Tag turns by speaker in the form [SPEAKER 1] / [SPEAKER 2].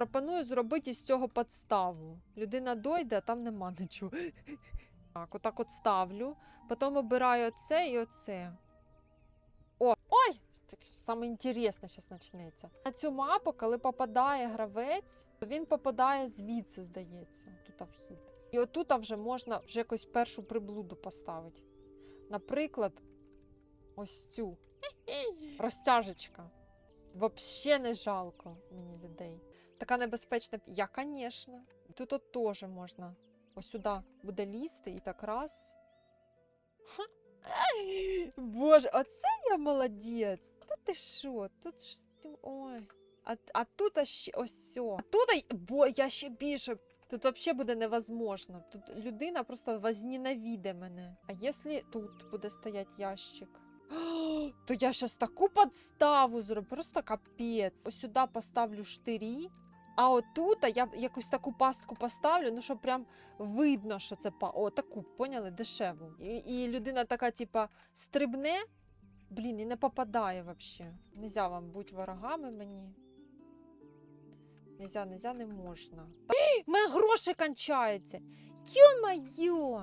[SPEAKER 1] Пропоную зробити із цього подставу. Людина дойде, а там нема нічого. Так, отак от ставлю. Потім обираю оце і оце. О, ой! Саме інтересне зараз почнеться. На цю мапу, коли попадає гравець, то він попадає звідси, здається. Тут вхід. І отут вже можна вже якусь першу приблуду поставити. Наприклад, ось цю розтяжечка. Вообще не жалко мені людей. Така небезпечна. Я, звісно. Тут от теж можна. Ось сюди буде лізти і так раз. Ха. Боже, оце я молодець. Та ти що? Тут ж ой. А, а тут ще ось сьо. А тут, бо я ще більше. Тут взагалі буде невозможно. Тут людина просто возненавиде мене. А якщо тут буде стояти ящик? То я зараз таку подставу зроблю, просто капець. Ось сюди поставлю штирі, а отут я якусь таку пастку поставлю, ну щоб прям видно, що це па. О, таку, поняли, дешеву. І, і людина така, типа, стрибне, блін, і не попадає взагалі. Нельзя вам бути ворогами мені. Нельзя, нельзя, не можна. Та... У мене гроші кончаються. Йо-моє!